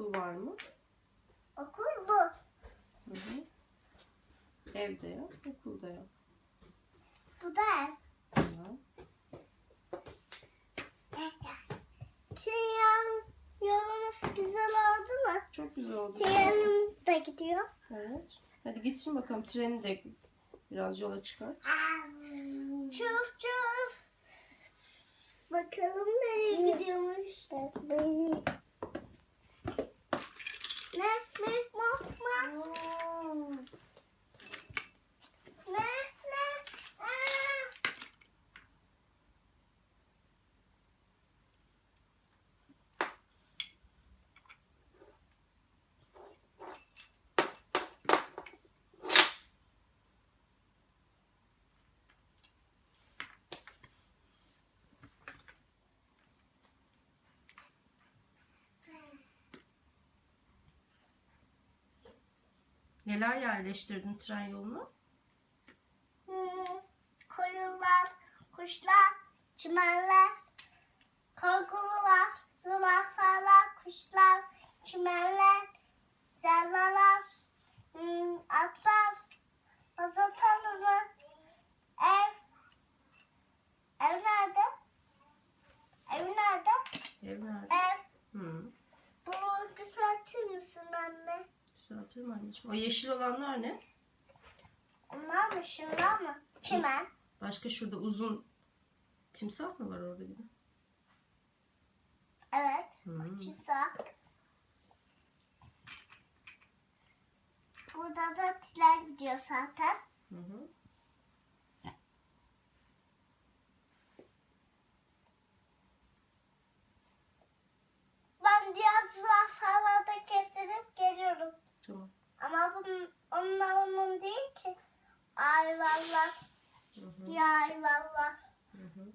Okul var mı? Okul bu. Hı hı. Evde yok, okulda yok. Bu da ev. Tamam. Tren yolumuz güzel oldu mu? Çok güzel oldu. Trenimiz de gidiyor. Evet. Hadi gitsin bakalım treni de biraz yola çıkar. Çuf çuf. Bakalım nereye gidiyormuş. Ne? Ne? Ma? Ma? Ne? Ne? Aa! Neler yerleştirdin tren yoluna? Hmm, koyunlar, kuşlar, çimenler, kangurular, zürafalar, kuşlar, çimenler, zerralar, hmm, atlar, mazot alanı, ev. Ev nerede? Ev nerede? Ev nerede? Ev. Hı. Bunu düzeltir misin anne? Düzeltirim anneciğim. O yeşil olanlar ne? Onlar mı şunlar mı? Çimen. Başka şurada uzun timsah mı var orada bir de? Evet. Hı. Çiza. Burada da tren gidiyor zaten. Hı hı. Onlar onun değil ki. Hı. Diğer hayvanlar. Hı hı.